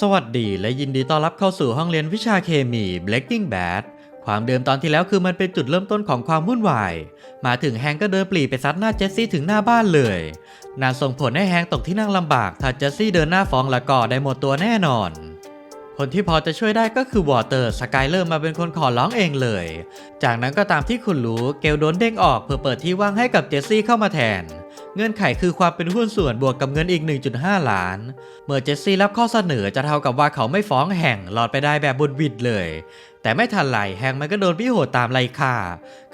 สวัสดีและยินดีต้อนรับเข้าสู่ห้องเรียนวิชาเคมี Breaking Bad ความเดิมตอนที่แล้วคือมันเป็นจุดเริ่มต้นของความวุ่นวาย มาถึงแฮงก็เดินปรีไปซัดหน้าเจสซี่ถึงหน้าบ้านเลยนานส่งผลให้แฮงตกที่นั่งลำบาก ถ้าเจสซี่เดินหน้าฟ้องล้วก็ได้หมดตัวแน่นอน คนที่พอจะช่วยได้ก็คือวอเตอร์สกายเลอร์มาเป็นคนขอร้องเองเลย จากนั้นก็ตามที่คุณรู้เกลโดนเด้งออกเพื่อเปิดที่ว่างให้กับเจสซี่เข้ามาแทน เงื่อนไขคือความเป็นหุ้นส่วนบวกกับเงินอีก 1.5 ล้าน เมื่อเจสซี่รับข้อเสนอจะเท่ากับว่าเขาไม่ฟ้องแห่งหลอดไปได้แบบบุดวิดเลย แต่ไม่ทันไรแห่งมันก็โดนพี่โหดตามไล่ฆ่า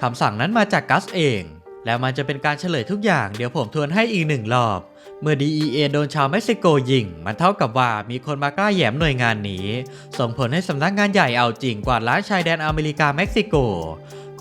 คำสั่งนั้นมาจากกัสเอง แล้วมันจะเป็นการเฉลยทุกอย่างเดี๋ยวผมทวนให้อีกหนึ่งรอบ เมื่อ DEA โดนชาวเม็กซิโกยิง มันเท่ากับว่ามีคนมากล้าแหยมหน่วยงานนี้ ส่งผลให้สำนักงานใหญ่เอาจริงกว่าล้างชายแดนอเมริกาเม็กซิโก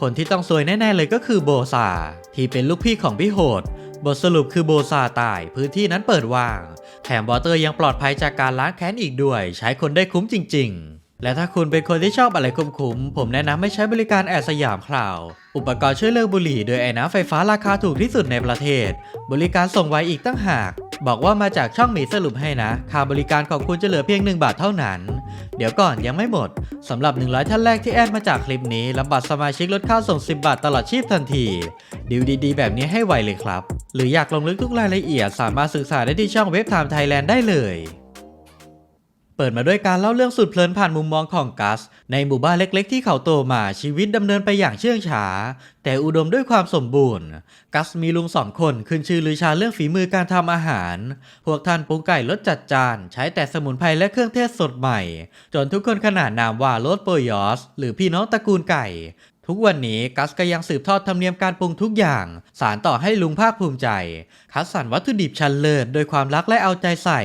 คนที่ต้องซวยแน่ๆเลยก็คือโบซาที่เป็นลูกพี่ของพี่โหด บทสรุปคือโบซาตายพื้นที่นั้นเปิดว่าง แถมวอเตอร์ยังปลอดภัยจากการล้างแค้นอีกด้วย ใช้คนได้คุ้มจริง ๆ และถ้าคุณเป็นคนที่ชอบอะไรคุ้มๆ ผมแนะนำให้ใช้บริการแอดสยามคลาว อุปกรณ์ช่วยเลิกบุหรี่โดยไอ้น้ำไฟฟ้าราคาถูกที่สุดในประเทศ บริการส่งไวอีกตั้งหาก บอกว่ามาจากช่องหมีสรุปให้นะ ค่าบริการของคุณจะเหลือเพียง 1 บาทเท่านั้น เดี๋ยวก่อนยังไม่หมด สำหรับ 100 ท่านแรกที่แอดมาจากคลิปนี้รับบัตรสมาชิกลดค่าส่ง 10 บาทตลอดชีพทันที ดีลดีๆ แบบนี้ให้ไวเลยครับ หรืออยากลงลึกทุกรายละเอียดสามารถศึกษาได้ที่ช่องเว็บไทม์ไทยแลนด์ได้เลย เปิดมาด้วยการเล่าเรื่องสุดเพลินผ่านมุมมองของกัส ในหมู่บ้านเล็กๆ ที่เขาโตมาชีวิตดำเนินไปอย่างเชื่องช้า แต่อุดมด้วยความสมบูรณ์ กัสมีลุงสองคนขึ้นชื่อลือชาเรื่องฝีมือการทำอาหาร พวกท่านปรุงไก่รสจัดจาน ใช้แต่สมุนไพรและเครื่องเทศสดใหม่ จนทุกคนขนานนามว่าโรสโปยอส หรือพี่น้องตระกูลไก่ทุกวันนี้กัสก็ยังสืบทอดธรรมเนียมการปรุงทุกอย่าง สารต่อให้ลุงภาคภูมิใจ คัดสรรวัตถุดิบชั้นเลิศโดยความรักและเอาใจใส่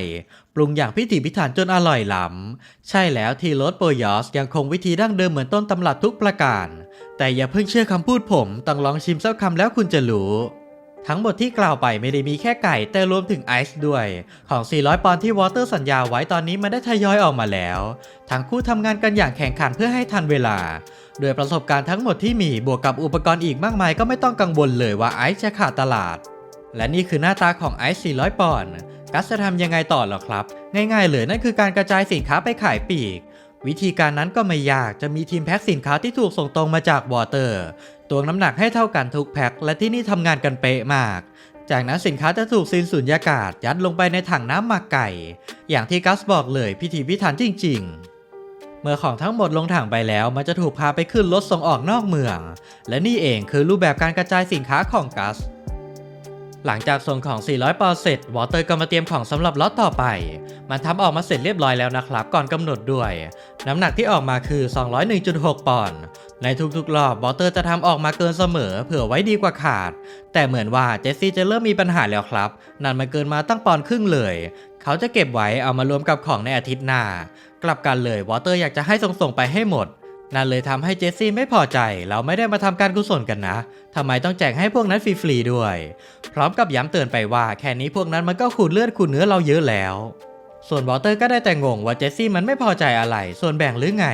ปรุงอย่างพิถีพิถันจนอร่อยล้ำ ใช่แล้วที่รสโปยอสยังคงวิธีดั้งเดิมเหมือนต้นตำรับทุกประการ แต่อย่าเพิ่งเชื่อคำพูดผม ต้องลองชิมสักคำแล้วคุณจะรู้ ทั้งหมดที่กล่าวไปไม่ได้มีแค่ไก่ แต่รวมถึงไอซ์ด้วย ของ 400 ปอนด์ที่วอเตอร์สัญญาไว้ตอนนี้มันได้ทยอยออกมาแล้ว ทั้งคู่ทำงานกันอย่างแข่งขันเพื่อให้ทันเวลาโดยประสบการณ์ทั้งหมดที่มีบวกกับอุปกรณ์อีกมากมายก็ไม่ต้องกังวลเลยว่าไอซ์จะขาดตลาด และนี่คือหน้าตาของไอซ์ 400 ปอนด์กัสจะทำยังไงต่อหรอครับ ง่ายๆเลยนั่นคือการกระจายสินค้าไปขายปีก วิธีการนั้นก็ไม่ยากจะมีทีมแพ็คสินค้าที่ถูกส่งตรงมาจากวอเตอร์ตวงน้ำหนักให้เท่ากันทุกแพ็คและที่นี่ทำงานกันเป๊ะมาก จากนั้นสินค้าจะถูกซีนสุญญากาศยัดลงไปในถังน้ำหมักไก่ อย่างที่กัสบอกเลยพิธีพิถันจริง ๆเมื่อของทั้งหมดลงถังไปแล้ว มันจะถูกพาไปขึ้นรถส่งออกนอกเมือง และนี่เองคือรูปแบบการกระจายสินค้าของกัส หลังจากส่งของ 400 ปอนด์เสร็จ วอเตอร์ก็มาเตรียมของสำหรับล็อตต่อไป มันทำออกมาเสร็จเรียบร้อยแล้วนะครับ ก่อนกำหนดด้วย น้ำหนักที่ออกมาคือ 201.6 ปอนด์ ในทุกๆ รอบ วอเตอร์จะทำออกมาเกินเสมอ เผื่อไว้ดีกว่าขาด แต่เหมือนว่าเจสซี่จะเริ่มมีปัญหาแล้วครับ นั่นมันเกินมาตั้งปอนด์ครึ่งเลย เขาจะเก็บไว้เอามารวมกับของในอาทิตย์หน้า กลับกันเลยวอเตอร์อยากจะให้ส่งๆไปให้หมด นั่นเลยทำให้เจสซี่ไม่พอใจ เราไม่ได้มาทำการกุศลกันนะทำไมต้องแจกให้พวกนั้นฟรีๆด้วย พร้อมกับย้ำเตือนไปว่าแค่นี้พวกนั้นมันก็ขูดเลือดขูดเนื้อเราเยอะแล้วส่วนวอเตอร์ก็ได้แต่งงว่าเจสซี่มันไม่พอใจอะไร ส่วนแบ่งหรือไง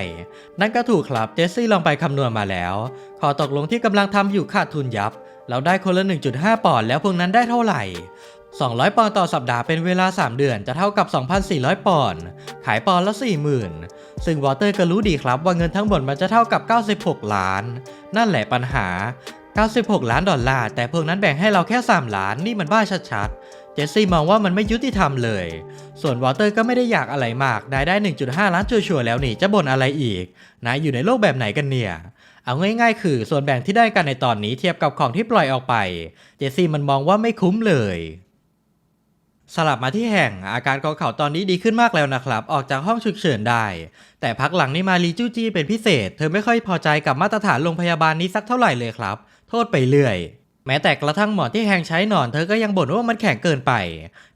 นั่นก็ถูกครับ เจสซี่ลองไปคำนวณมาแล้ว ขอตกลงที่กำลังทำอยู่ขาดทุนยับ เราได้คนละ 1.5 ปอนด์แล้วพวกนั้นได้เท่าไหร่ 200 ปอนด์ต่อสัปดาห์เป็นเวลา 3 เดือนจะเท่ากับ 2,400 ปอนด์ ขายปอนด์ละ 40,000 ซึ่งวอเตอร์ก็รู้ดีครับว่าเงินทั้งหมดมันจะเท่ากับ 96 ล้าน นั่นแหละปัญหา 96 ล้านดอลลาร์ แต่พวกนั้นแบ่งให้เราแค่ 3 ล้าน นี่มันบ้าชัดๆ เจสซี่มองว่ามันไม่ยุติธรรมเลย ส่วนวอเตอร์ก็ไม่ได้อยากอะไรมากนายได้ 1.5 ล้านชัวร์ๆแล้วนี่จะบ่นอะไรอีก นายอยู่ในโลกแบบไหนกันเนี่ยเอาง่ายๆ คือส่วนแบ่งที่ได้กันในตอนนี้เทียบกับของที่ปล่อยออกไป เจสซี่มันมองว่าไม่คุ้มเลย สลับมาที่แห่งอาการของเขาตอนนี้ดีขึ้นมากแล้วนะครับ ออกจากห้องฉุกเฉินได้ แต่พักหลังนี่มารีจู้จี้เป็นพิเศษ เธอไม่ค่อยพอใจกับมาตรฐานโรงพยาบาลนี้สักเท่าไหร่เลยครับ โทษไปเรื่อย แม้แต่กระทั่งหมอนที่แฮงใช้นอนเธอก็ยังบ่นว่ามันแข็งเกินไป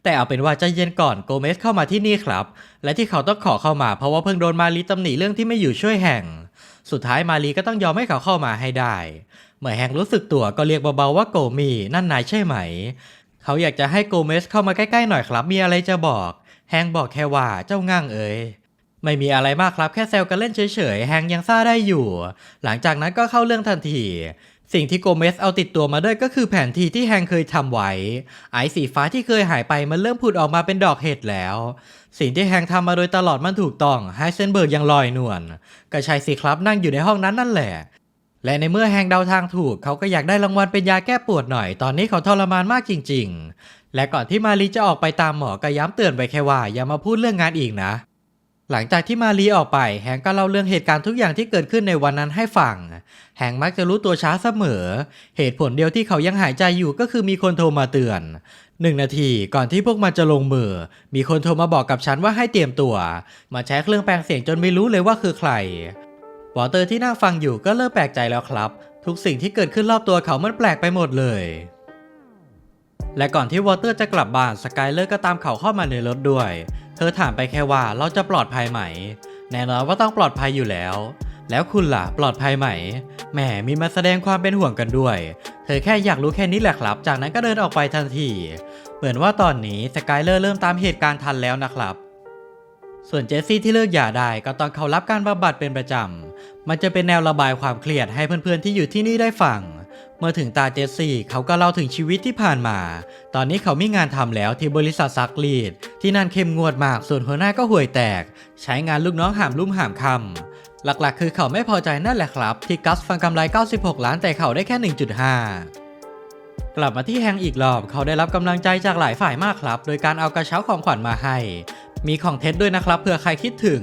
แต่เอาเป็นว่าใจเย็นก่อนโกเมสเข้ามาที่นี่ครับ และที่เขาต้องขอเข้ามาเพราะว่าเพิ่งโดนมารีตำหนิเรื่องที่ไม่อยู่ช่วยแห่ง สุดท้ายมารีก็ต้องยอมให้เขาเข้ามาให้ได้ เมื่อแฮงรู้สึกตัวก็เรียกเบาๆว่าโกมีนั่นนายใช่ไหม เขาอยากจะให้โกเมสเข้ามาใกล้ๆหน่อยครับ มีอะไรจะบอก แฮงบอกแค่ว่าเจ้าง่างเอ๋ยไม่มีอะไรมากครับแค่แซวกันเล่นเฉยๆ แฮงยังซ่าได้อยู่ หลังจากนั้นก็เข้าเรื่องทันที สิ่งที่โกเมสเอาติดตัวมาด้วยก็คือแผนที่ที่แฮงเคยทำไว้ ไอสีฟ้าที่เคยหายไปมันเริ่มผุดออกมาเป็นดอกเห็ดแล้ว สิ่งที่แฮงทำมาโดยตลอดมันถูกต้องไฮเซนเบิร์กยังลอยนวลก็ใช่สิครับนั่งอยู่ในห้องนั้นนั่นแหละ และในเมื่อแฮงเดาทางถูก เขาก็อยากได้รางวัลเป็นยาแก้ปวดหน่อย ตอนนี้เขาทรมานมากจริง ๆ และก่อนที่มารีจะออกไปตามหมอก็ย้ำเตือนไปแค่ว่าอย่ามาพูดเรื่องงานอีกนะ หลังจากที่มารีออกไป แฮงก็เล่าเรื่องเหตุการณ์ทุกอย่างที่เกิดขึ้นในวันนั้นให้ฟัง แฮงมักจะรู้ตัวช้าเสมอ เหตุผลเดียวที่เขายังหายใจอยู่ก็คือมีคนโทรมาเตือนหนึ่งนาทีก่อนที่พวกมันจะลงมือ มีคนโทรมาบอกกับฉันว่าให้เตรียมตัว มาใช้เครื่องแปลงเสียงจนไม่รู้เลยว่าคือใคร วอเตอร์ที่นั่งฟังอยู่ก็เริ่มแปลกใจแล้วครับ ทุกสิ่งที่เกิดขึ้นรอบตัวเขามันแปลกไปหมดเลย และก่อนที่วอเตอร์จะกลับบ้านสกายเลอร์ก็ตามเขาเข้ามาในรถด้วย เธอถามไปแค่ว่าเราจะปลอดภัยไหม แน่นอนว่าต้องปลอดภัยอยู่แล้ว แล้วคุณล่ะปลอดภัยไหมแหมมีมาแสดงความเป็นห่วงกันด้วย เธอแค่อยากรู้แค่นี้แหละครับ จากนั้นก็เดินออกไปทันที เหมือนว่าตอนนี้สกายเลอร์เริ่มตามเหตุการณ์ทันแล้วนะครับ ส่วนเจสซี่ที่เลิกหย่าได้ก็ตอนเขารับการบำบัดเป็นประจำ มันจะเป็นแนวระบายความเครียดให้เพื่อนๆที่อยู่ที่นี่ได้ฟัง เมื่อถึงตาเจสซี่เขาก็เล่าถึงชีวิตที่ผ่านมา ตอนนี้เขามีงานทำแล้วที่บริษัทซักรีด ที่นั่นเข้มงวดมาก ส่วนหัวหน้าก็ห่วยแตก ใช้งานลูกน้องหามลุ่มหามคำหลักๆ คือเขาไม่พอใจนั่นแหละครับ ที่กัสฟังกำไร 96 ล้านแต่เขาได้แค่ 1.5กลับมาที่แฮงอีกรอบเขาได้รับกำลังใจจากหลายฝ่ายมากครับ โดยการเอากระเช้าของขวัญมาให้ มีของเท็จด้วยนะครับเผื่อใครคิดถึง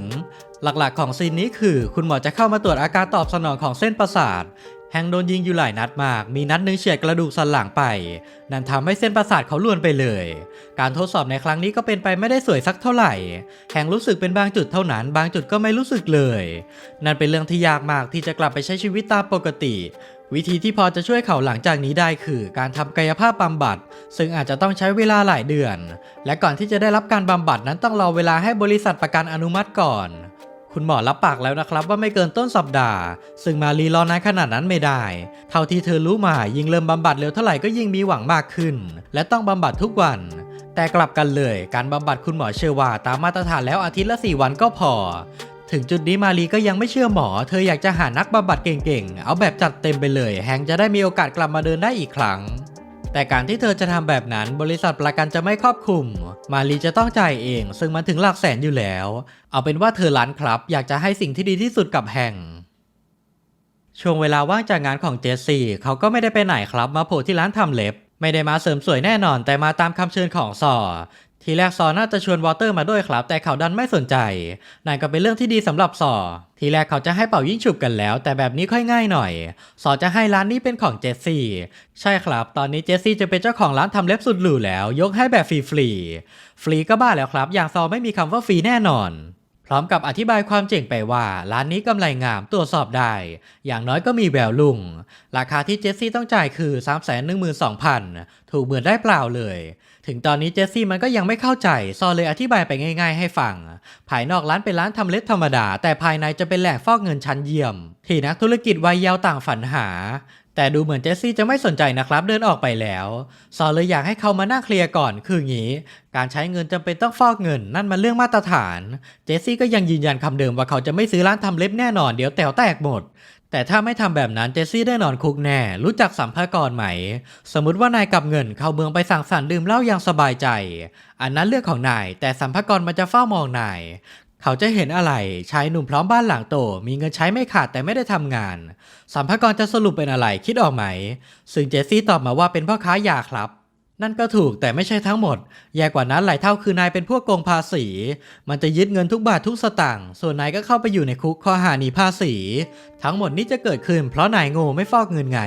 หลักๆของซีนนี้คือ คุณหมอจะเข้ามาตรวจอาการตอบสนองของเส้นประสาท แฮงโดนยิงอยู่หลายนัดมาก มีนัดหนึงเฉียดกระดูกสันหลังไป นั่นทำให้เส้นประสาทเขาล้วนไปเลย การทดสอบในครั้งนี้ก็เป็นไปไม่ได้สวยสักเท่าไหร่ แฮงรู้สึกเป็นบางจุดเท่านั้น บางจุดก็ไม่รู้สึกเลย นั่นเป็นเรื่องที่ยากมากที่จะกลับไปใช้ชีวิตตามปกติ วิธีที่พอจะช่วยเขาหลังจากนี้ได้คือการทำกายภาพบำบัด ซึ่งอาจจะต้องใช้เวลาหลายเดือน และก่อนที่จะได้รับการบำบัดนั้นต้องรอเวลาให้บริษัทประกันอนุมัติก่อน คุณหมอรับปากแล้วนะครับว่าไม่เกินต้นสัปดาห์ ซึ่งมารีรอนานขนาดนั้นไม่ได้ เท่าที่เธอรู้มายิ่งเริ่มบำบัดเร็วเท่าไหร่ก็ยิ่งมีหวังมากขึ้น และต้องบำบัดทุกวัน แต่กลับกันเลย การบำบัดคุณหมอเชื่อว่าตามมาตรฐานแล้วอาทิตย์ละ 4 วันก็พอ ถึงจุดนี้มารีก็ยังไม่เชื่อหมอ เธออยากจะหานักบำบัดเก่งๆ เอาแบบจัดเต็มไปเลย แฮงจะได้มีโอกาสกลับมาเดินได้อีกครั้ง แต่การที่เธอจะทำแบบนั้นบริษัทประกันจะไม่ครอบคลุม มารีจะต้องจ่ายเอง ซึ่งมันถึงหลักแสนอยู่แล้ว เอาเป็นว่าเธอร้านครับ อยากจะให้สิ่งที่ดีที่สุดกับแฮงช่วงเวลาว่างจากงานของเจสซี่เขาก็ไม่ได้ไปไหนครับ มาโผล่ที่ร้านทำเล็บ ไม่ได้มาเสริมสวยแน่นอน แต่มาตามคำเชิญของซอ ทีแรกซอน่าจะชวนวอเตอร์มาด้วยครับ แต่เขาดันไม่สนใจนั่นก็เป็นเรื่องที่ดีสำหรับซอทีแรกเขาจะให้เป่ายิ่งฉุบกันแล้ว แต่แบบนี้ค่อยง่ายหน่อยซอจะให้ร้านนี้เป็นของเจสซี่ ใช่ครับ ตอนนี้เจสซี่จะเป็นเจ้าของร้านทำเล็บสุดหรูแล้ว ยกให้แบบฟรีฟรีๆฟรีก็บ้าแล้วครับ อย่างซอไม่มีคำว่าฟรีแน่นอน ร้อมกับอธิบายความเจ๋งไปว่า ร้านนี้กำไรงามตรวจสอบได้ อย่างน้อยก็มีแววลุง ราคาที่เจสซี่ต้องจ่ายคือ 3 1 2 0 0 0 ถูกเหมือนได้เปล่าเลย ถึงตอนนี้เจสซี่มันก็ยังไม่เข้าใจ ซอเลยอธิบายไปง่าย ๆ ให้ฟัง ภายนอกร้านเป็นร้านทำเล็บธรรมดา แต่ภายในจะเป็นแหล่งฟอกเงินชั้นเยี่ยม ที่นักธุรกิจวัยเยาว์ต่างฝันหา แต่ดูเหมือนเจสซี่จะไม่สนใจนะครับเดินออกไปแล้วซอเลยอยากให้เขามานั่งเคลียร์ก่อนคืองี้ การใช้เงินจำเป็นต้องฟอกเงิน นั่นมันเรื่องมาตรฐาน เจสซี่ก็ยังยืนยันคำเดิมว่าเขาจะไม่ซื้อร้านทำเล็บแน่นอนเดี๋ยวแต๋วแตกหมดแต่ถ้าไม่ทำแบบนั้นเจสซี่ได้นอนคุกแน่ รู้จักสัมภากรไหม สมมติว่านายกับเงินเข้าเมืองไปสั่งสรรค์ดื่มเหล้าอย่างสบายใจ อันนั้นเรื่องของนาย แต่สัมภากรมันจะเฝ้ามองนาย เขาจะเห็นอะไรชายหนุ่มพร้อมบ้านหลังโต มีเงินใช้ไม่ขาดแต่ไม่ได้ทำงาน สัมภากรจะสรุปเป็นอะไรคิดออกไหม ซึ่งเจสซี่ตอบมาว่าเป็นพ่อค้ายาครับ นั่นก็ถูกแต่ไม่ใช่ทั้งหมด แย่กว่านั้นหลายเท่าคือนายเป็นพวกโกงภาษี มันจะยึดเงินทุกบาททุกสตางค์ส่วนนายก็เข้าไปอยู่ในคุกข้อหาหนีภาษี ทั้งหมดนี้จะเกิดขึ้นเพราะนายโง่ไม่ฟอกเงินไง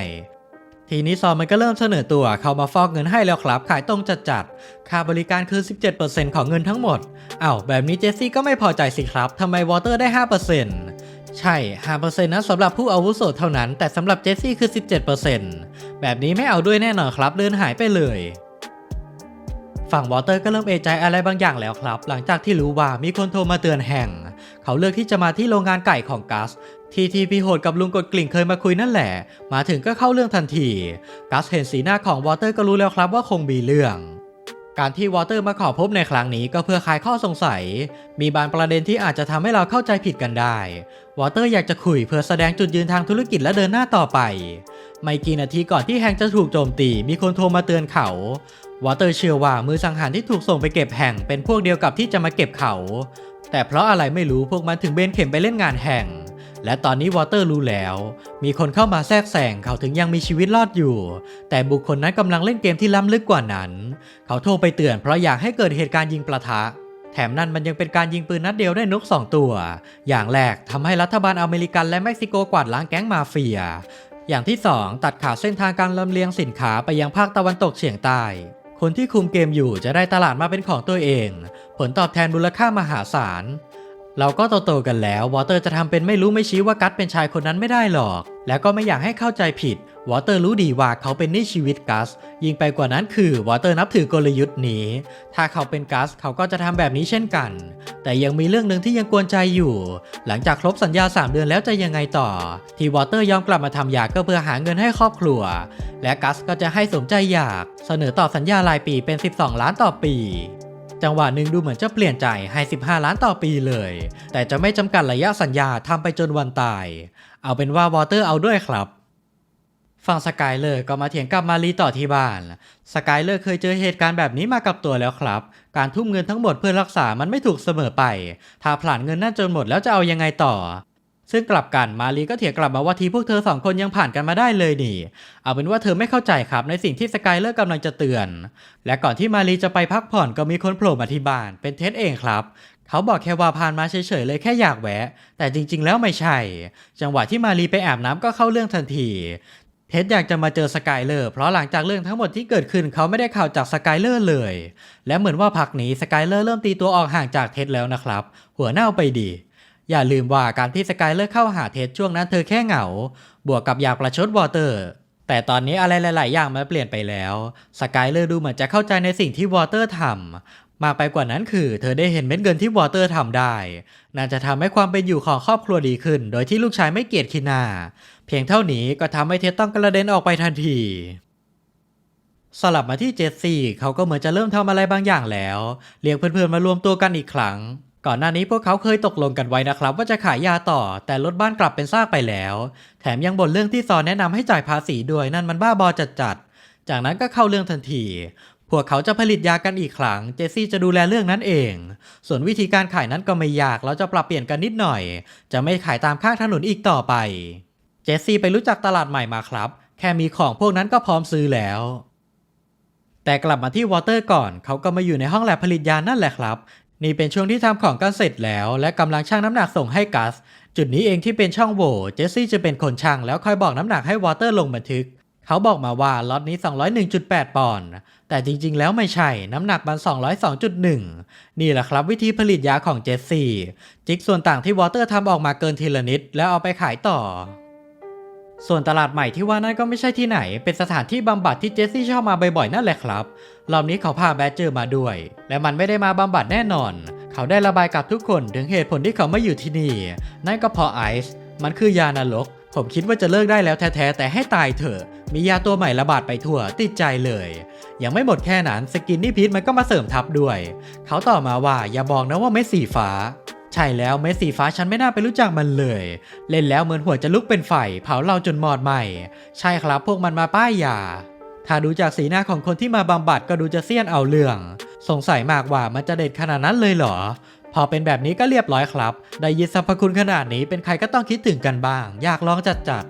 ทีนี้ซอมมันก็เริ่มเสนอตัวเข้ามาฟอกเงินให้แล้วครับ ขายตรงจัดๆ ค่าบริการคือ 17%ของเงินทั้งหมดอ้าวแบบนี้เจสซี่ก็ไม่พอใจสิครับทำไมวอเตอร์ได้ 5%ใช่ 5%นั้นสำหรับผู้อาวุโสเท่านั้น แต่สำหรับเจสซี่คือ 17%แบบนี้ไม่เอาด้วยแน่นอนครับ เดินหายไปเลย ฝั่งวอเตอร์ก็เริ่มเอะใจอะไรบางอย่างแล้วครับ หลังจากที่รู้ว่ามีคนโทรมาเตือนแห่ง เขาเลือกที่จะมาที่โรงงานไก่ของกัส ที่ที่พี่โหดกับลุงกดกลิ่งเคยมาคุยนั่นแหละ มาถึงก็เข้าเรื่องทันทีกัสเห็นสีหน้าของวอเตอร์ก็รู้แล้วครับว่าคงมีเรื่อง การที่วอเตอร์มาขอพบในครั้งนี้ก็เพื่อคลายข้อสงสัย มีบางประเด็นที่อาจจะทำให้เราเข้าใจผิดกันได้ วอเตอร์อยากจะคุยเพื่อแสดงจุดยืนทางธุรกิจและเดินหน้าต่อไป ไม่กี่นาทีก่อนที่แฮงจะถูกโจมตี มีคนโทรมาเตือนเขาวอเตอร์เชื่อว่ามือสังหารที่ถูกส่งไปเก็บแห่งเป็นพวกเดียวกับที่จะมาเก็บเขา แต่เพราะอะไรไม่รู้พวกมันถึงเบนเข็มไปเล่นงานแห่ง และตอนนี้วอเตอร์รู้แล้ว มีคนเข้ามาแทรกแซงเขาถึงยังมีชีวิตรอดอยู่ แต่บุคคลนั้นกำลังเล่นเกมที่ล้ำลึกกว่านั้น เขาโทรไปเตือนเพราะอยากให้เกิดเหตุการณ์ยิงประทะ แถมนั่นมันยังเป็นการยิงปืนนัดเดียวได้นก 2 ตัว อย่างแรกทำให้รัฐบาลอเมริกันและเม็กซิโกกวาดล้างแก๊งมาเฟีย อย่างที่ 2 ตัดขาดเส้นทางการลำเลียงสินค้าไปยังภาคตะวันตกเฉียงใต้คนที่คุมเกมอยู่จะได้ตลาดมาเป็นของตัวเอง ผลตอบแทนมูลค่ามหาศาล เราก็โตๆกันแล้ว วอเตอร์จะทำเป็นไม่รู้ไม่ชี้ว่ากัสเป็นชายคนนั้นไม่ได้หรอก แล้วก็ไม่อยากให้เข้าใจผิด วอเตอร์รู้ดีว่าเขาเป็นหนี่ชีวิตกัส ยิ่งไปกว่านั้นคือ วอเตอร์นับถือกลยุทธ์นี้ ถ้าเขาเป็นกัสเขาก็จะทำแบบนี้เช่นกัน แต่ยังมีเรื่องหนึ่งที่ยังกวนใจอยู่ หลังจากครบสัญญา 3 เดือนแล้วจะยังไงต่อ ที่วอเตอร์ยอมกลับมาทำยาก็เพื่อหาเงินให้ครอบครัว และกัสก็จะให้สมใจอยาก เสนอต่อสัญญารายปีเป็น 12 ล้านต่อปี จังหวะหนึ่งดูเหมือนจะเปลี่ยนใจให้ 15 ล้านต่อปีเลย แต่จะไม่จำกัดระยะสัญญาทำไปจนวันตาย เอาเป็นว่าวอเตอร์เอาด้วยครับฝั่งสกายเลอร์ก็มาเถียงกับมารีต่อที่บ้าน สกายเลอร์เคยเจอเหตุการณ์แบบนี้มากับตัวแล้วครับ การทุ่มเงินทั้งหมดเพื่อรักษามันไม่ถูกเสมอไป ถ้าผ่านเงินนั่นจนหมดแล้วจะเอายังไงต่อ ซึ่งกลับกันมารีก็เถียงกลับมาว่าทีพวกเธอสองคนยังผ่านกันมาได้เลยนี่ เอาเป็นว่าเธอไม่เข้าใจครับในสิ่งที่สกายเลอร์กำลังจะเตือน และก่อนที่มารีจะไปพักผ่อนก็มีคนโผล่มาที่บ้านเป็นเท็ดเองครับ เขาบอกแค่ว่าผ่านมาเฉยๆเลยแค่อยากแวะ แต่จริงๆแล้วไม่ใช่ จังหวะที่มารีไปอาบน้ำก็เข้าเรื่องทันที เท็ดอยากจะมาเจอสกายเลอร์เพราะหลังจากเรื่องทั้งหมดที่เกิดขึ้นเขาไม่ได้ข่าวจากสกายเลอร์เลย และเหมือนว่าพักนี้สกายเลอร์เริ่มตีตัวออกห่างจากเท็ดแล้วนะครับ หัวเน่าไปดี อย่าลืมว่าการที่สกายเลอร์เข้าหาเท็ดช่วงนั้นเธอแค่เหงา บวกกับอยากประชดวอเตอร์ แต่ตอนนี้อะไรหลาย ๆ อย่างมันเปลี่ยนไปแล้ว สกายเลอร์ดูเหมือนจะเข้าใจในสิ่งที่วอเตอร์ทำมากไปกว่านั้นคือเธอได้เห็นเม็ดเงินที่วอเตอร์ทำได้น่าจะทำให้ความเป็นอยู่ของครอบครัวดีขึ้น โดยที่ลูกชายไม่เกลียดคินา เพียงเท่านี้ก็ทำให้เท็ดต้องกระเด็นออกไปทันทีสลับมาที่เจสซี่เขาก็เหมือนจะเริ่มทำอะไรบางอย่างแล้ว เรียกเพื่อนๆมารวมตัวกันอีกครั้ง ก่อนหน้านี้พวกเขาเคยตกลงกันไว้นะครับ ว่าจะขายยาต่อ แต่รถบ้านกลับเป็นซากไปแล้ว แถมยังบ่นเรื่องที่ซอนแนะนำให้จ่ายภาษีด้วยนั่นมันบ้าบอจัดๆ จากนั้นก็เข้าเรื่องทันที พวกเขาจะผลิตยากันอีกครั้ง เจสซี่จะดูแลเรื่องนั้นเอง ส่วนวิธีการขายนั้นก็ไม่ยาก เราจะปรับเปลี่ยนกันนิดหน่อย จะไม่ขายตามข้างถนนอีกต่อไป เจสซี่ไปรู้จักตลาดใหม่มาครับ แค่มีของพวกนั้นก็พร้อมซื้อแล้วแต่กลับมาที่วอเตอร์ก่อน เขาก็มาอยู่ในห้องแลบผลิตยานั่นแหละครับ นี่เป็นช่วงที่ทำของกันเสร็จแล้ว และกำลังชั่งน้ำหนักส่งให้กัส จุดนี้เองที่เป็นช่องโหว่เจสซี่จะเป็นคนชั่งแล้วคอยบอกน้ำหนักให้วอเตอร์ลงบันทึก เขาบอกมาว่าล็อตนี้ 201.8 ปอนด์แต่จริงๆ แล้วไม่ใช่น้ำหนักมัน 202.1 นี่แหละครับวิธีผลิตยาของเจสซี่ จิกส่วนต่างที่วอเตอร์ทำออกมาเกินทีละนิดแล้วเอาไปขายต่อ ส่วนตลาดใหม่ที่ว่านั่นก็ไม่ใช่ที่ไหน เป็นสถานที่บำบัดที่เจสซี่ชอบมาบ่อยๆนั่นแหละครับรอบนี้เขาพาแบดเจอร์มาด้วย และมันไม่ได้มาบำบัดแน่นอน เขาได้ระบายกับทุกคนถึงเหตุผลที่เขาไม่อยู่ที่นี่ นั่นก็เพราะไอซ์มันคือยานรก ผมคิดว่าจะเลิกได้แล้วแท้ๆแต่ให้ตายเถอะ มียาตัวใหม่ระบาดไปทั่วติดใจเลย ยังไม่หมดแค่นั้นสกินนี่พีทมันก็มาเสริมทับด้วย เขาต่อมาว่าอย่าบอกนะว่าเม็ดสีฟ้า ใช่แล้วเม็ดสีฟ้าฉันไม่น่าไปรู้จักมันเลย เล่นแล้วเหมือนหัวจะลุกเป็นไฟเผาเราจนหมอดไหม่ ใช่ครับพวกมันมาป้ายยาถ้าดูจากสีหน้าของคนที่มาบำบัดก็ดูจะเสี้ยนเอาเรื่อง สงสัยมากว่ามันจะเด็ดขนาดนั้นเลยเหรอ พอเป็นแบบนี้ก็เรียบร้อยครับ ได้ยินสรรพคุณขนาดนี้เป็นใครก็ต้องคิดถึงกันบ้าง อยากลองจัดจัด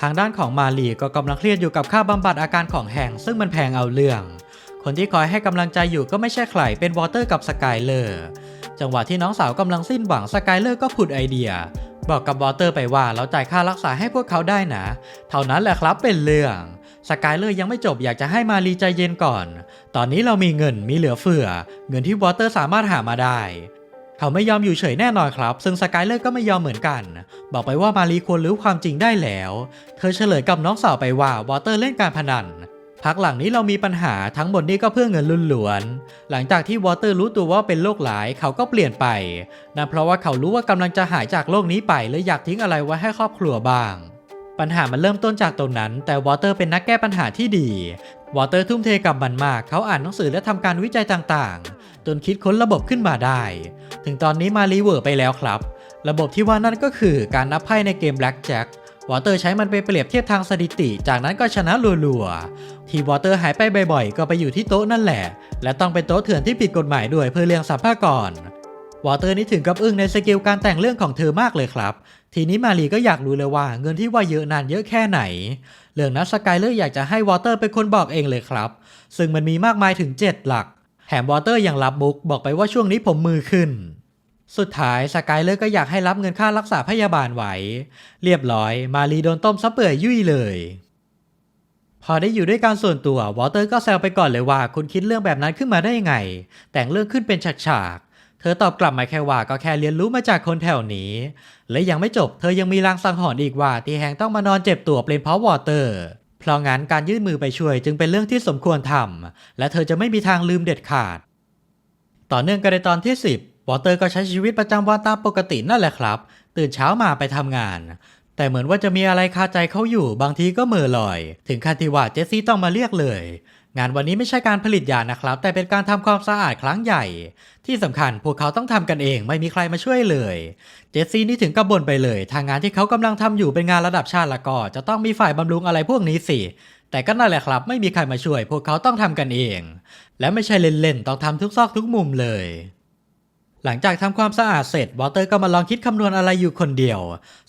ทางด้านของมาลีก็กำลังเครียดอยู่กับค่าบำบัดอาการของแหงซึ่งมันแพงเอาเรื่อง คนที่คอยให้กำลังใจอยู่ก็ไม่ใช่ใครเป็นวอเตอร์กับสกายเลอร์จังหวะที่น้องสาวกำลังสิ้นหวังสกายเลอร์ก็ผุดไอเดีย บอกกับวอเตอร์ไปว่าเราจ่ายค่ารักษาให้พวกเขาได้นะ เท่านั้นแหละครับเป็นเรื่องสกายเลอร์ยังไม่จบอยากจะให้มารีใจเย็นก่อน ตอนนี้เรามีเงินมีเหลือเฟือ เงินที่วอเตอร์สามารถหามาได้ เขาไม่ยอมอยู่เฉยแน่นอนครับ ซึ่งสกายเลอร์ก็ไม่ยอมเหมือนกัน บอกไปว่ามารีควรรู้ความจริงได้แล้ว เธอเฉลยกับน้องสาวไปว่าวอเตอร์เล่นการพนัน พักหลังนี้เรามีปัญหาทั้งหมดนี้ก็เพื่อเงินลุล่วน หลังจากที่วอเตอร์รู้ตัวว่าเป็นโรคร้ายเขาก็เปลี่ยนไปนั่นเพราะว่าเขารู้ว่ากำลังจะหายจากโลกนี้ไปและอยากทิ้งอะไรไว้ให้ครอบครัวบ้าง ปัญหามันเริ่มต้นจากตรงนั้น แต่วอเตอร์เป็นนักแก้ปัญหาที่ดี วอเตอร์ทุ่มเทกับมันมาก เขาอ่านหนังสือและทำการวิจัยต่างๆ จนคิดค้นระบบขึ้นมาได้ ถึงตอนนี้มารีเวอร์ไปแล้วครับ ระบบที่ว่านั่นก็คือการนับไพ่ในเกม Black Jack วอเตอร์ใช้มันไปเปรียบเทียบทางสถิติ จากนั้นก็ชนะรัวๆ ที่วอเตอร์หายไปบ่อยๆ ก็ไปอยู่ที่โต๊ะนั่นแหละ และต้องเป็นโต๊ะเถื่อนที่ผิดกฎหมายด้วยเพื่อเลี้ยงสัมภากรวอเตอร์นี่ถึงกับอึ้งในสกิลการแต่งเรื่องของเธอมากเลยครับ ทีนี้มารีก็อยากรู้เลยว่าเงินที่ว่าเยอะนานเยอะแค่ไหน เรื่องนั้นสกายเลอร์อยากจะให้วอเตอร์เป็นคนบอกเองเลยครับ ซึ่งมันมีมากมายถึง 7 หลัก แถมวอเตอร์ยังรับมุกบอกไปว่าช่วงนี้ผมมือขึ้น สุดท้ายสกายเลอร์ก็อยากให้รับเงินค่ารักษาพยาบาลไว้เรียบร้อย มารีโดนต้มซะเปื่อยยุ่ยเลย พอได้อยู่ด้วยกันส่วนตัววอเตอร์ก็แซวไปก่อนเลยว่า คุณคิดเรื่องแบบนั้นขึ้นมาได้ยังไง แต่งเรื่องขึ้นเป็นฉากๆเธอตอบกลับมาแค่ว่าก็แค่เรียนรู้มาจากคนแถวนี้ และยังไม่จบ เธอยังมีลางสังหรณ์อีกว่าที่แฮงต้องมานอนเจ็บตัวเป็นเพราะวอเตอร์เพราะงั้นการยื่นมือไปช่วยจึงเป็นเรื่องที่สมควรทำและเธอจะไม่มีทางลืมเด็ดขาด ต่อเนื่องกันในตอนที่ 10 วอเตอร์ก็ใช้ชีวิตประจำวันตามปกตินั่นแหละครับ ตื่นเช้ามาไปทำงาน แต่เหมือนว่าจะมีอะไรคาใจเขาอยู่บางทีก็เม่อลอย ถึงขั้นที่ว่าเจสซี่ต้องมาเรียกเลย งานวันนี้ไม่ใช่การผลิตยานะครับ แต่เป็นการทำความสะอาดครั้งใหญ่ ที่สำคัญพวกเขาต้องทำกันเองไม่มีใครมาช่วยเลย เจสซี่นี่ถึงกับบ่นไปเลย ทางงานที่เขากำลังทำอยู่เป็นงานระดับชาติละก็จะต้องมีฝ่ายบำรุงอะไรพวกนี้สิแต่ก็นั่นแหละครับ ไม่มีใครมาช่วย พวกเขาต้องทำกันเอง และไม่ใช่เล่นๆต้องทำทุกซอกทุกมุมเลย หลังจากทำความสะอาดเสร็จวอเตอร์ก็มาลองคิดคำนวณอะไรอยู่คนเดียว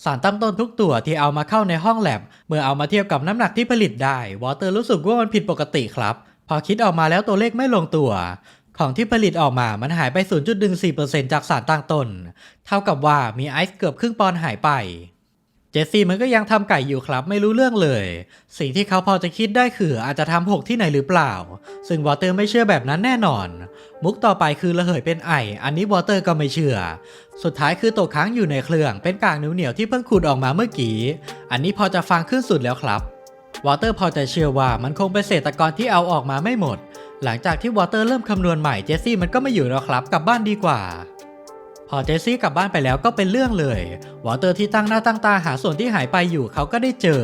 สารตั้งต้นทุกตัวที่เอามาเข้าในห้องแลบ เมื่อเอามาเทียบกับน้ำหนักที่ผลิตได้วอเตอร์รู้สึกว่ามันผิดปกติครับ พอคิดออกมาแล้วตัวเลขไม่ลงตัว ของที่ผลิตออกมามันหายไป 0.14%จากสารตั้งต้น เท่ากับว่ามีไอซ์เกือบครึ่งปอนด์หายไปเจสซี่มันก็ยังทำไก่อยู่ครับไม่รู้เรื่องเลย สิ่งที่เขาพอจะคิดได้คืออาจจะทำหกที่ไหนหรือเปล่า ซึ่งวอเตอร์ไม่เชื่อแบบนั้นแน่นอน มุกต่อไปคือระเหยเป็นไอ อันนี้วอเตอร์ก็ไม่เชื่อ สุดท้ายคือตกค้างอยู่ในเครื่อง เป็นกากเหนียวๆที่เพิ่งขุดออกมาเมื่อกี้ อันนี้พอจะฟังขึ้นสุดแล้วครับ วอเตอร์พอจะเชื่อว่ามันคงเป็นเศษตะกอนที่เอาออกมาไม่หมด หลังจากที่วอเตอร์เริ่มคำนวณใหม่เจสซี่มันก็ไม่อยู่แล้วครับ กลับบ้านดีกว่า พอเจสซี่กลับบ้านไปแล้วก็เป็นเรื่องเลย วอเตอร์ที่ตั้งหน้าตั้งตาหาส่วนที่หายไปอยู่เขาก็ได้เจอ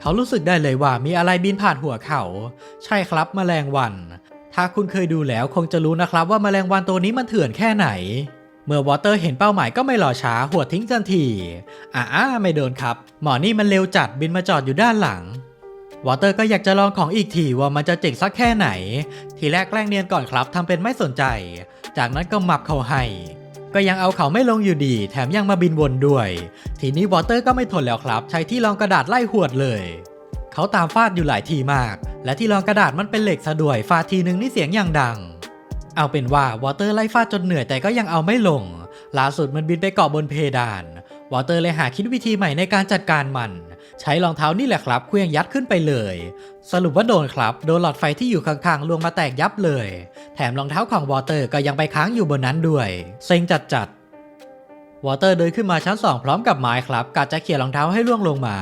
เขารู้สึกได้เลยว่ามีอะไรบินผ่านหัวเขา ใช่ครับแมลงวัน ถ้าคุณเคยดูแล้วคงจะรู้นะครับว่าแมลงวันตัวนี้มันเถื่อนแค่ไหน เมื่อวอเตอร์เห็นเป้าหมายก็ไม่รอช้าหัวทิ้งทันทีอ่าไม่โดนครับ หมอนี่มันเร็วจัดบินมาจอดอยู่ด้านหลังวอเตอร์ก็อยากจะลองของอีกทีว่ามันจะเจ๋งสักแค่ไหน ทีแรกแกล้งเนียนก่อนครับทำเป็นไม่สนใจ จากนั้นก็หมับเขาให้ ก็ยังเอาเขาไม่ลงอยู่ดี แถมยังมาบินวนด้วย ทีนี้วอเตอร์ก็ไม่ทนแล้วครับ ใช้ที่รองกระดาษไล่หวดเลย เขาตามฟาดอยู่หลายทีมาก และที่รองกระดาษมันเป็นเหล็กซะด้วยฟาดทีนึงนี่เสียงอย่างดัง เอาเป็นว่าวอเตอร์ไล่ฟาดจนเหนื่อยแต่ก็ยังเอาไม่ลง ล่าสุดมันบินไปเกาะบนเพดาน วอเตอร์เลยหาคิดวิธีใหม่ในการจัดการมัน ใช้รองเท้านี่แหละครับเคลื่องยัดขึ้นไปเลย สรุปว่าโดนครับ โดนหลอดไฟที่อยู่ข้างๆลวงมาแตกยับเลย แถมรองเท้าของวอเตอร์ก็ยังไปค้างอยู่บนนั้นด้วย เซ็งจัด วอเตอร์เดินขึ้นมาชั้น 2 พร้อมกับไม้ครับกะจะเขี่ยรองเท้าให้ล่วงลงมา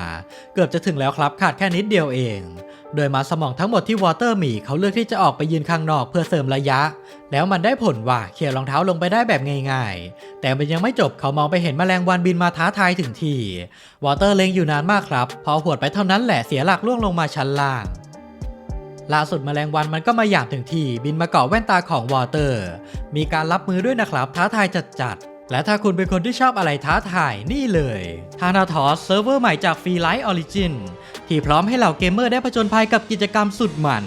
เกือบจะถึงแล้วครับขาดแค่นิดเดียวเอง โดยมาสมองทั้งหมดที่วอเตอร์มีเขาเลือกที่จะออกไปยืนข้างนอกเพื่อเสริมระยะ แล้วมันได้ผลว่าเขี่ยรองเท้าลงไปได้แบบง่ายๆ แต่มันยังไม่จบเขามองไปเห็นแมลงวันบินมาท้าทายถึงที่วอเตอร์เล็งอยู่นานมากครับ พอหวดไปเท่านั้นแหละเสียหลักล่วงลงมาชั้นล่างล่าสุดแมลงวันมันก็มาอย่างถึงที่บินมาเกาะแว่นตาของวอเตอร์ มีการรับมือด้วยนะครับท้าทายจัดๆ และถ้าคุณเป็นคนที่ชอบอะไรท้าทายนี่เลยทานาทอสเซิร์ฟเวอร์ใหม่จากฟรีไลท์ออริจินที่พร้อมให้เหล่าเกมเมอร์ได้ผจญภัยกับกิจกรรมสุดมัน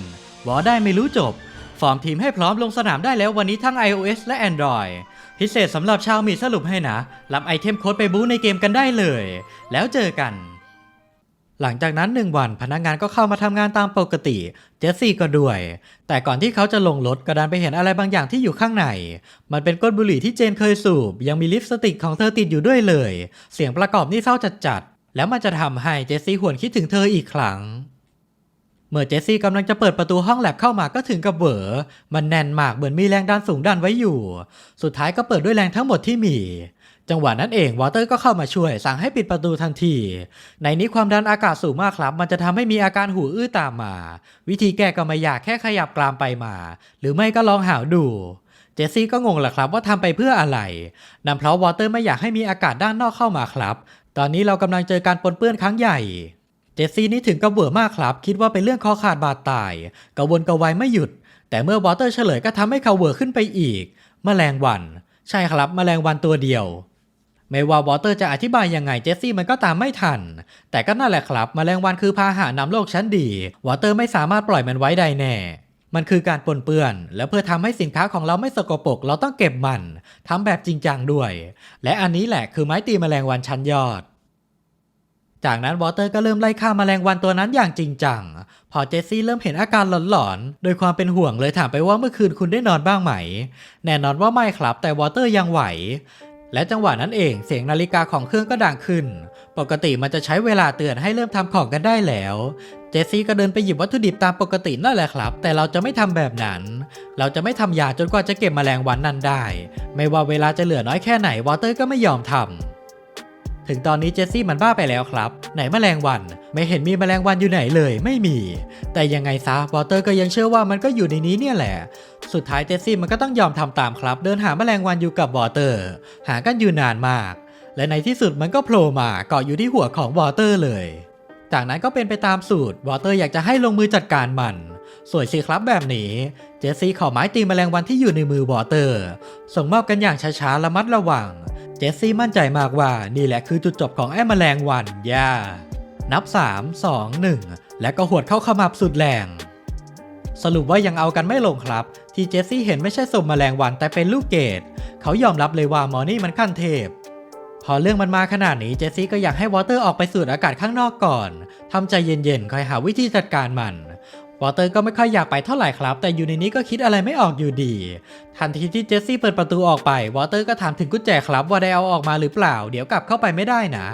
วอได้ไม่รู้จบ ฟอร์มทีมให้พร้อมลงสนามได้แล้ววันนี้ทั้ง iOS และ Android พิเศษสำหรับชาวมีสรุปให้นะ รับไอเทมโค้ดไปบู๊ในเกมกันได้เลย แล้วเจอกัน หลังจากนั้นหนึ่งวันพนักงานก็เข้ามาทำงานตามปกติ เจสซี่ก็ด้วย แต่ก่อนที่เขาจะลงรถก็ดันไปเห็นอะไรบางอย่างที่อยู่ข้างใน มันเป็นก้นบุหรี่ที่เจนเคยสูบ ยังมีลิปสติกของเธอติดอยู่ด้วยเลย เสียงประกอบนี่เศร้าจัดๆ แล้วมันจะทำให้เจสซี่หวนคิดถึงเธออีกครั้ง เมื่อเจสซี่กำลังจะเปิดประตูห้องแลบเข้ามาก็ถึงกับเหวอมันแน่นมากเหมือนมีแรงดันสูงดันไว้อยู่ สุดท้ายก็เปิดด้วยแรงทั้งหมดที่มี จังหวะนั้นเองวอเตอร์ก็เข้ามาช่วย สั่งให้ปิดประตูทันที ในนี้ความดันอากาศสูงมากครับ มันจะทำให้มีอาการหูอื้อตามมา วิธีแก้ก็ไม่ยากแค่ขยับกรามไปมา หรือไม่ก็ลองหาวดู เจสซี่ก็งงแหละครับว่าทำไปเพื่ออะไรนั่นเพราะวอเตอร์ไม่อยากให้มีอากาศด้านนอกเข้ามาครับ ตอนนี้เรากำลังเจอการปนเปื้อนครั้งใหญ่ เจสซี่นี่ถึงกับเบื่อมากครับ คิดว่าเป็นเรื่องคอขาดบาดตายกระวนกระวายไม่หยุด แต่เมื่อวอเตอร์เฉลยก็ทำให้เขาเวอร์ขึ้นไปอีก แมลงวัน ใช่ครับแมลงวันตัวเดียว ไม่ว่าวอเตอร์จะอธิบายยังไงเจสซี่มันก็ตามไม่ทัน แต่ก็นั่นแหละครับแมลงวันคือพาหะนำโลกชั้นดี วอเตอร์ไม่สามารถปล่อยมันไว้ได้แน่ มันคือการปนเปื้อน และเพื่อทำให้สินค้าของเราไม่สกปรกเราต้องเก็บมันทำแบบจริงจังด้วย และอันนี้แหละคือไม้ตีแมลงวันชั้นยอด จากนั้นวอเตอร์ก็เริ่มไล่ฆ่าแมลงวันตัวนั้นอย่างจริงจัง พอเจสซี่เริ่มเห็นอาการหลอนๆ โดยความเป็นห่วงเลยถามไปว่าเมื่อคืนคุณได้นอนบ้างไหม แน่นอนว่าไม่ครับ แต่วอเตอร์ยังไหว และจังหวะนั้นเองเสียงนาฬิกาของเครื่องก็ดังขึ้น ปกติมันจะใช้เวลาเตือนให้เริ่มทำของกันได้แล้ว เจสซี่ก็เดินไปหยิบวัตถุดิบตามปกตินั่นแหละครับ แต่เราจะไม่ทำแบบนั้น เราจะไม่ทำยาจนกว่าจะเก็บแมลงวันนั้นได้ ไม่ว่าเวลาจะเหลือน้อยแค่ไหนวอเตอร์ก็ไม่ยอมทำถึงตอนนี้เจสซี่มันบ้าไปแล้วครับ ไหนแมลงวัน ไม่เห็นมีแมลงวันอยู่ไหนเลย ไม่มี แต่ยังไงซะวอเตอร์ก็ยังเชื่อว่ามันก็อยู่ในนี้เนี่ยแหละ สุดท้ายเจสซี่มันก็ต้องยอมทำตามครับ เดินหาแมลงวันอยู่กับวอเตอร์ หากันอยู่นานมาก และในที่สุดมันก็โผล่มาเกาะอยู่ที่หัวของวอเตอร์เลย จากนั้นก็เป็นไปตามสูตรวอเตอร์อยากจะให้ลงมือจัดการมันสวยสิครับแบบนี้ เจสซี่ขอไม้ตีแมลงวันที่อยู่ในมือวอเตอร์ ส่งมอบกันอย่างช้าๆระมัดระวัง เจสซี่มั่นใจมากว่านี่แหละคือจุดจบของไอ้แมลงวันย่านับ 3 2 1 และก็หวดเข้าขมับสุดแรง สรุปว่ายังเอากันไม่ลงครับ ที่เจสซี่เห็นไม่ใช่สมแมลงวันแต่เป็นลูกเกดเขายอมรับเลยว่ามอนี่มันขั้นเทพ พอเรื่องมันมาขนาดนี้เจสซี่ก็อยากให้วอเตอร์ออกไปสูดอากาศข้างนอกก่อนทำใจเย็นๆคอยหาวิธีจัดการมัน วอเตอร์ก็ไม่ค่อยอยากไปเท่าไหร่ครับ แต่อยู่ในนี้ก็คิดอะไรไม่ออกอยู่ดี ทันทีที่เจสซี่เปิดประตูออกไป วอเตอร์ก็ถามถึงกุญแจครับว่าได้เอาออกมาหรือเปล่า เดี๋ยวกลับเข้าไปไม่ได้นะ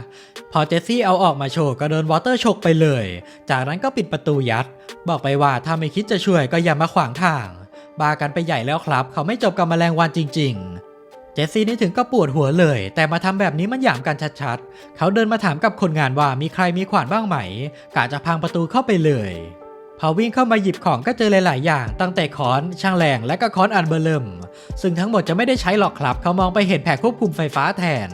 พอเจสซี่เอาออกมาโชว์ก็โดนวอเตอร์ฉกไปเลย จากนั้นก็ปิดประตูยัด บอกไปว่าถ้าไม่คิดจะช่วยก็อย่ามาขวางทาง บากันไปใหญ่แล้วครับ เขาไม่จบกับแมลงวันจริงๆเจสซี่นี่ถึงก็ปวดหัวเลย แต่มาทำแบบนี้มันหยามกันชัดๆ เขาเดินมาถามกับคนงานว่ามีใครมีขวานบ้างไหมกะจะพังประตูเข้าไปเลย พอวิ่งเข้ามาหยิบของก็เจอหลาย ๆ อย่าง ตั้งแต่ค้อนช่างแรงและก็ค้อนอันเบอร์เริ่มซึ่งทั้งหมดจะไม่ได้ใช้หรอกครับ เขามองไปเห็นแผงควบคุมไฟฟ้าแทน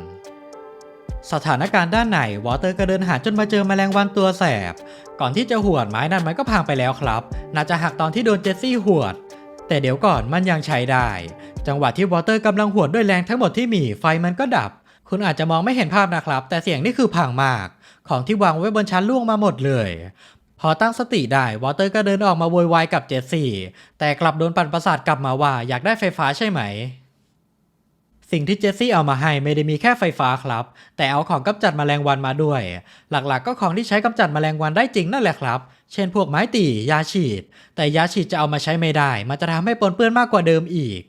สถานการณ์ด้านไหนวอเตอร์ก็เดินหาจนมาเจอมแมลงวันตัวแสบ ก่อนที่จะหวดไม้นั้นมันก็พังไปแล้วครับ น่าจะหักตอนที่โดนเจสซี่หวด แต่เดี๋ยวก่อนมันยังใช้ได้ จังหวะที่วอเตอร์กำลังหวดด้วยแรงทั้งหมดที่มีไฟมันก็ดับ คุณอาจจะมองไม่เห็นภาพนะครับ แต่เสียงนี่คือพังมาก ของที่วางไว้บนชั้นล่วงมาหมดเลย พอตั้งสติได้วอเตอร์ก็เดินออกมาโวยวายกับเจสซี่แต่กลับโดนปั่นประสาทกลับมาว่าอยากได้ไฟฟ้าใช่ไหม สิ่งที่เจสซี่เอามาให้ไม่ได้มีแค่ไฟฟ้าครับ แต่เอาของกำจัดแมลงวันมาด้วย หลักๆ ก็ของที่ใช้กำจัดแมลงวันได้จริงนั่นแหละครับ เช่นพวกไม้ตียาฉีด แต่ยาฉีดจะเอามาใช้ไม่ได้ มันจะทำให้ปนเปื้อนมากกว่าเดิมอีก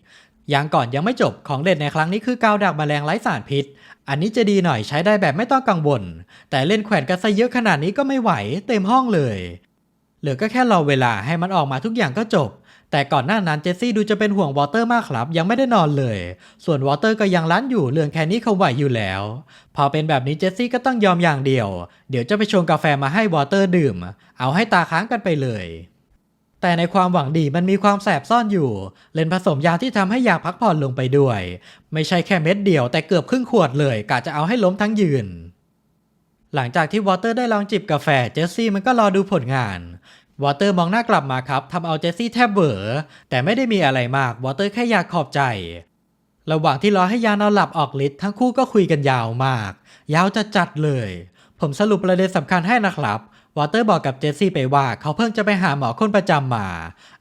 อย่างก่อนยังไม่จบของเด็ดในครั้งนี้คือกาวดักแมลงไร้สารพิษ อันนี้จะดีหน่อยใช้ได้แบบไม่ต้องกังวล แต่เล่นแขวนกันซะเยอะขนาดนี้ก็ไม่ไหวเต็มห้องเลย เหลือก็แค่รอเวลาให้มันออกมาทุกอย่างก็จบ แต่ก่อนหน้านั้นเจสซี่ดูจะเป็นห่วงวอเตอร์มากครับ ยังไม่ได้นอนเลย ส่วนวอเตอร์ก็ยังร้านอยู่เรื่องแค่นี้เขาไหวอยู่แล้ว พอเป็นแบบนี้เจสซี่ก็ต้องยอมอย่างเดียว เดี๋ยวจะไปชงกาแฟมาให้วอเตอร์ดื่ม เอาให้ตาค้างกันไปเลย แต่ในความหวังดีมันมีความแสบซ่อนอยู่ เล่นผสมยาที่ทำให้อยากพักผ่อนลงไปด้วย ไม่ใช่แค่เม็ดเดียวแต่เกือบครึ่งขวดเลยกะจะเอาให้ล้มทั้งยืน หลังจากที่วอเตอร์ได้ลองจิบกาแฟเจสซี่มันก็รอดูผลงาน วอเตอร์มองหน้ากลับมาครับทำเอาเจสซี่แทบเบอแต่ไม่ได้มีอะไรมากวอเตอร์แค่อยากขอบใจ ระหว่างที่รอให้ยานอนหลับออกฤทธิ์ทั้งคู่ก็คุยกันยาวมาก ยาวจะจัดเลย ผมสรุปประเด็นสำคัญให้นะครับ วอเตอร์บอกกับเจสซี่ไปว่าเขาเพิ่งจะไปหาหมอคนประจำมา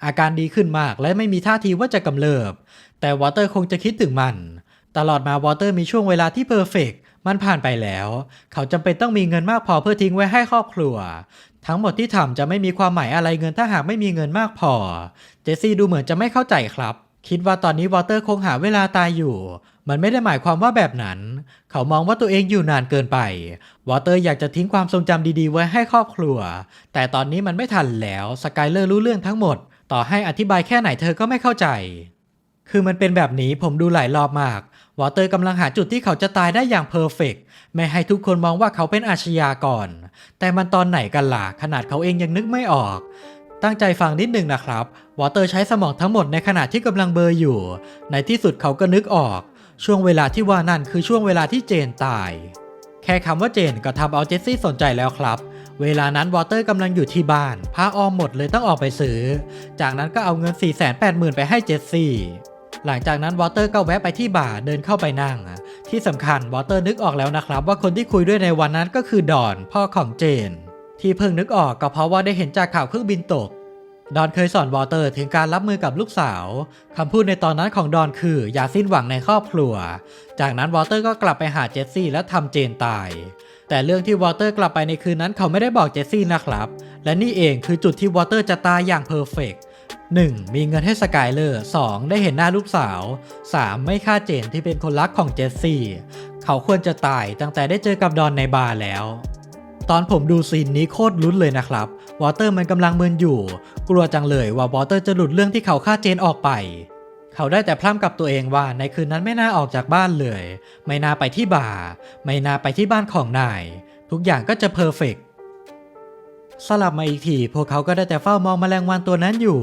อาการดีขึ้นมากและไม่มีท่าทีว่าจะกำเริบ แต่วอเตอร์คงจะคิดถึงมัน ตลอดมาวอเตอร์มีช่วงเวลาที่เพอร์เฟกมันผ่านไปแล้ว เขาจำเป็นต้องมีเงินมากพอเพื่อทิ้งไว้ให้ครอบครัว ทั้งหมดที่ทำจะไม่มีความหมายอะไรเงินถ้าหากไม่มีเงินมากพอ เจสซี่ดูเหมือนจะไม่เข้าใจครับ คิดว่าตอนนี้วอเตอร์คงหาเวลาตายอยู่ มันไม่ได้หมายความว่าแบบนั้น เขามองว่าตัวเองอยู่นานเกินไป วอเตอร์อยากจะทิ้งความทรงจำดีๆ ไว้ให้ครอบครัว แต่ตอนนี้มันไม่ทันแล้ว สกายเลอร์รู้เรื่องทั้งหมด ต่อให้อธิบายแค่ไหนเธอก็ไม่เข้าใจ คือมันเป็นแบบนี้ผมดูหลายรอบมาก วอเตอร์กำลังหาจุดที่เขาจะตายได้อย่างเพอร์เฟกไม่ให้ทุกคนมองว่าเขาเป็นอาชญากร แต่มันตอนไหนกันล่ะ ขนาดเขาเองยังนึกไม่ออก ตั้งใจฟังนิดนึงนะครับ วอเตอร์ใช้สมองทั้งหมดในขณะที่กำลังเบลออยู่ ในที่สุดเขาก็นึกออก ช่วงเวลาที่ว่านั่นคือช่วงเวลาที่เจนตาย แค่คำว่าเจนก็ทำเอาเจสซี่สนใจแล้วครับ เวลานั้นวอเตอร์กำลังอยู่ที่บ้านผ้าอ้อมหมดเลยต้องออกไปซื้อ จากนั้นก็เอาเงิน 4 8 0 0 0 0 ไปให้เจสซี่ หลังจากนั้นวอเตอร์ก็แวะไปที่บาร์เดินเข้าไปนั่ง ที่สำคัญวอเตอร์นึกออกแล้วนะครับ ว่าคนที่คุยด้วยในวันนั้นก็คือดอนพ่อของเจน ที่เพิ่งนึกออกก็เพราะว่าได้เห็นจากข่าวเครื่องบินตก ดอนเคยสอนวอเตอร์ถึงการรับมือกับลูกสาว คำพูดในตอนนั้นของดอนคือ อย่าสิ้นหวังในครอบครัว จากนั้นวอเตอร์ก็กลับไปหาเจสซี่และทำเจนตาย แต่เรื่องที่วอเตอร์กลับไปในคืนนั้นเขาไม่ได้บอกเจสซี่นะครับ และนี่เองคือจุดที่วอเตอร์จะตายอย่างเพอร์เฟกต์ 1. มีเงินให้สกายเลอร์ 2. ได้เห็นหน้าลูกสาว 3. ไม่ฆ่าเจนที่เป็นคนรักของเจสซี่ เขาควรจะตายตั้งแต่ได้เจอกับดอนในบาร์แล้ว ตอนผมดูซีนนี้โคตรลุ้นเลยนะครับ วอเตอร์มันกำลังมึนอยู่ กลัวจังเลยว่าวอเตอร์จะหลุดเรื่องที่เขาฆ่าเจนออกไป เขาได้แต่พร่ำกับตัวเองว่าในคืนนั้นไม่น่าออกจากบ้านเลย ไม่น่าไปที่บาร์ ไม่น่าไปที่บ้านของนาย ทุกอย่างก็จะเพอร์เฟกต์ สลับมาอีกทีพวกเขาก็ได้แต่เฝ้ามองแมลงวันตัวนั้นอยู่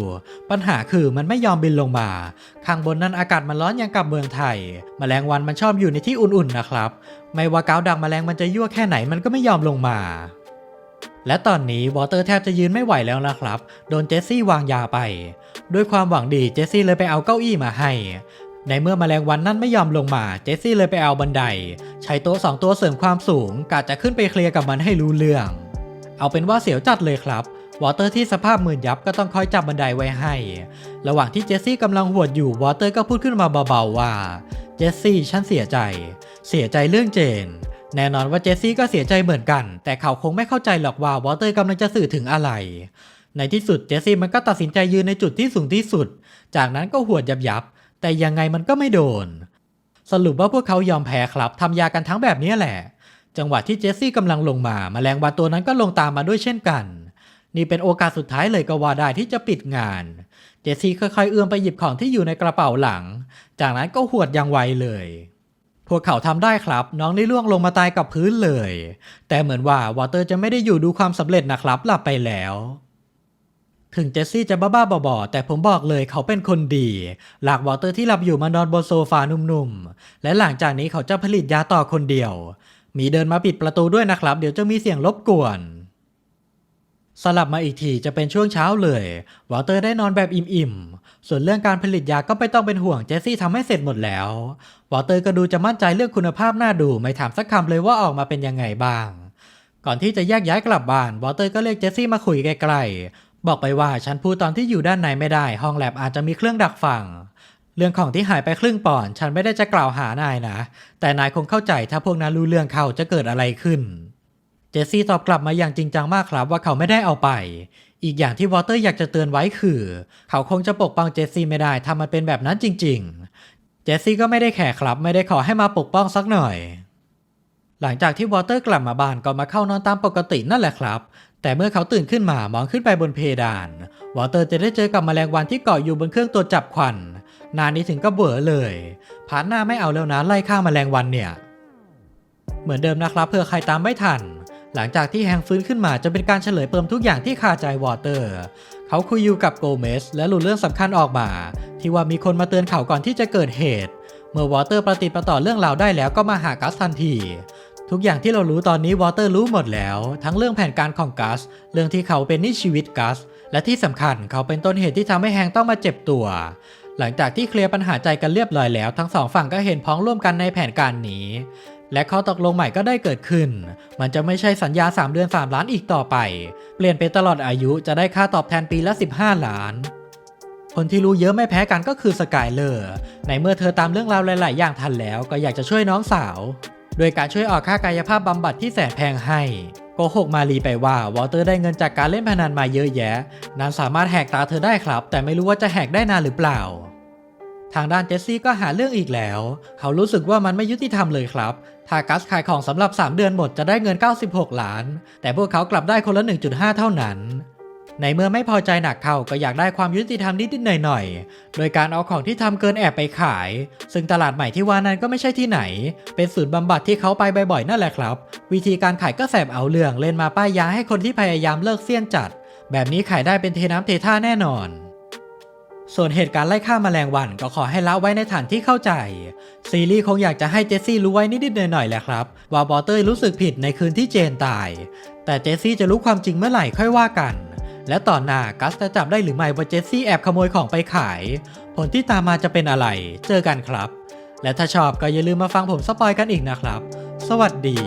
ปัญหาคือมันไม่ยอมบินลงมา ข้างบนนั้นอากาศมันร้อนอย่างกับเมืองไทยแมลงวันมันชอบอยู่ในที่อุ่นๆนะครับ ไม่ว่าเกาวดังแมลงมันจะยั่วแค่ไหนมันก็ไม่ยอมลงมาและตอนนี้วอเตอร์แทบจะยืนไม่ไหวแล้วนะครับ โดนเจสซี่วางยาไป ด้วยความหวังดีเจสซี่เลยไปเอาเก้าอี้มาให้ ในเมื่อแมลงวันนั่นไม่ยอมลงมา เจสซี่เลยไปเอาบันได ใช้โต๊ะสองตัวเสริมความสูงกะจะขึ้นไปเคลียร์กับมันให้รู้เรื่อง เอาเป็นว่าเสียวจัดเลยครับ วอเตอร์ที่สภาพหมื่นยับก็ต้องคอยจับบันไดไว้ให้ ระหว่างที่เจสซี่กำลังหวดอยู่วอเตอร์ก็พูดขึ้นมาเบาๆว่า เจสซี่ฉันเสียใจ เสียใจเรื่องเจน แน่นอนว่าเจสซี่ก็เสียใจเหมือนกัน แต่เขาคงไม่เข้าใจหรอกว่าวอเตอร์กำลังจะสื่อถึงอะไร ในที่สุดเจสซี่มันก็ตัดสินใจยืนในจุดที่สูงที่สุด จากนั้นก็หวดยับยับๆแต่ยังไงมันก็ไม่โดน สรุปว่าพวกเขายอมแพ้ครับทำยากันทั้งแบบนี้แหละ จังหวะที่เจสซี่กำลังลงมาแมลงวันตัวนั้นก็ลงตามมาด้วยเช่นกัน นี่เป็นโอกาสสุดท้ายเลยก็ว่าได้ที่จะปิดงาน เจสซี่ค่อยๆเอื้อมไปหยิบของที่อยู่ในกระเป๋าหลัง จากนั้นก็หวดอย่างไวเลย พวกเขาทำได้ครับ น้องได้ล่วงลงมาตายกับพื้นเลย แต่เหมือนว่าวอเตอร์จะไม่ได้อยู่ดูความสำเร็จนะครับหลับไปแล้วถึงเจสซี่จะบ้าๆบอๆแต่ผมบอกเลยเขาเป็นคนดี หลากวอเตอร์ที่หลับอยู่มานอนบนโซฟานุ่มๆ และหลังจากนี้เขาจะผลิตยาต่อคนเดียว มีเดินมาปิดประตูด้วยนะครับ เดี๋ยวจะมีเสียงรบกวน สลับมาอีกทีจะเป็นช่วงเช้าเลยวอลเตอร์ได้นอนแบบอิ่มๆ ส่วนเรื่องการผลิตยาก็ไม่ต้องเป็นห่วงเจสซี่ทำให้เสร็จหมดแล้ว วอลเตอร์ก็ดูจะมั่นใจเรื่องคุณภาพน่าดูไม่ถามสักคำเลยว่าออกมาเป็นยังไงบ้าง ก่อนที่จะแยกย้ายกลับบ้าน วอลเตอร์ก็เรียกเจสซี่มาคุยใกล้ๆบอกไปว่าฉันพูดตอนที่อยู่ด้านในไม่ได้ ห้องแลบอาจจะมีเครื่องดักฟัง เรื่องของที่หายไปครึ่งปอนด์ฉันไม่ได้จะกล่าวหานายนะ แต่นายคงเข้าใจถ้าพวกนั้นรู้เรื่องเขาจะเกิดอะไรขึ้น เจสซี่ตอบกลับมาอย่างจริงจังมากครับว่าเขาไม่ได้เอาไป อีกอย่างที่วอเตอร์อยากจะเตือนไว้คือ เขาคงจะปกป้องเจสซี่ไม่ได้ถ้ามันเป็นแบบนั้นจริง ๆ เจสซี่ก็ไม่ได้แข่ครับไม่ได้ขอให้มาปกป้องสักหน่อย หลังจากที่วอเตอร์กลับมาบ้านก็มาเข้านอนตามปกตินั่นแหละครับแต่เมื่อเขาตื่นขึ้นมามองขึ้นไปบนเพดาน วอเตอร์จะได้เจอกับแมลงวันที่เกาะอยู่บนเครื่องตรวจจับควัน นานนี้ถึงก็เบื่อเลย พาร์ทหน้าไม่เอาแล้วนะไล่ฆ่าแมลงวันเนี่ย เหมือนเดิมนะครับเพื่อใครตามไม่ทัน หลังจากที่แฮงฟื้นขึ้นมาจะเป็นการเฉลยเปิมทุกอย่างที่คาใจวอเตอร์ เขาคุยอยู่กับโกเมสและหลุดเรื่องสำคัญออกมา ที่ว่ามีคนมาเตือนเขาก่อนที่จะเกิดเหตุ เมื่อวอเตอร์ประติดประต่อเรื่องราวได้แล้วก็มาหากัสทันทีทุกอย่างที่เรารู้ตอนนี้วอเตอร์รู้หมดแล้ว ทั้งเรื่องแผนการของกัส เรื่องที่เขาเป็นนี่ชีวิตกัส และที่สำคัญเขาเป็นต้นเหตุที่ทำให้แฮงต้องมาเจ็บตัว หลังจากที่เคลียร์ปัญหาใจกันเรียบร้อยแล้ว ทั้งสองฝั่งก็เห็นพ้องร่วมกันในแผนการนี้ และข้อตกลงใหม่ก็ได้เกิดขึ้น มันจะไม่ใช่สัญญา 3 เดือน 3 ล้านอีกต่อไป เปลี่ยนเป็นตลอดอายุจะได้ค่าตอบแทนปีละ 15 ล้าน คนที่รู้เยอะไม่แพ้กันก็คือสกายเลอร์ ในเมื่อเธอตามเรื่องราวหลาย ๆ อย่างทันแล้วก็อยากจะช่วยน้องสาว โดยการช่วยออกค่ากายภาพบำบัดที่แสนแพงให้ โกหกมารีไปว่าวอเตอร์ได้เงินจากการเล่นพนันมาเยอะแยะนั้นสามารถแหกตาเธอได้ครับ แต่ไม่รู้ว่าจะแหกได้นานหรือเปล่า ทางด้านเจสซี่ก็หาเรื่องอีกแล้ว เขารู้สึกว่ามันไม่ยุติธรรมเลยครับถ้ากัสขายของสำหรับ 3 เดือนหมดจะได้เงิน 96 ล้าน แต่พวกเขากลับได้คนละ 1.5 เท่านั้น ในเมื่อไม่พอใจหนักเข้าก็อยากได้ความยุติธรรมนิดๆหน่อยๆ โดยการเอาของที่ทำเกินแอบไปขาย ซึ่งตลาดใหม่ที่ว่านั้นก็ไม่ใช่ที่ไหน เป็นศูนย์บำบัดที่เขาไปบ่อยๆนั่นแหละครับ วิธีการขายก็แสบเอาเรื่องเล่นมาป้ายยาให้คนที่พยายามเลิกเสี้ยนจัด แบบนี้ขายได้เป็นเทน้ำเทท่าแน่นอนส่วนเหตุการณ์ไล่ฆ่าแมลงวันก็ขอให้ละไว้ในฐานที่เข้าใจ ซีรีส์คงอยากจะให้เจสซี่รู้ไว้นิดๆหน่อยๆแหละครับ ว่าบอเตอร์รู้สึกผิดในคืนที่เจนตาย แต่เจสซี่จะรู้ความจริงเมื่อไหร่ค่อยว่ากัน และตอนหน้ากัสจะจับได้หรือไม่ว่าเจสซี่แอบขโมยของไปขาย ผลที่ตามมาจะเป็นอะไร เจอกันครับ และถ้าชอบก็อย่าลืมมาฟังผมสปอยกันอีกนะครับ สวัสดี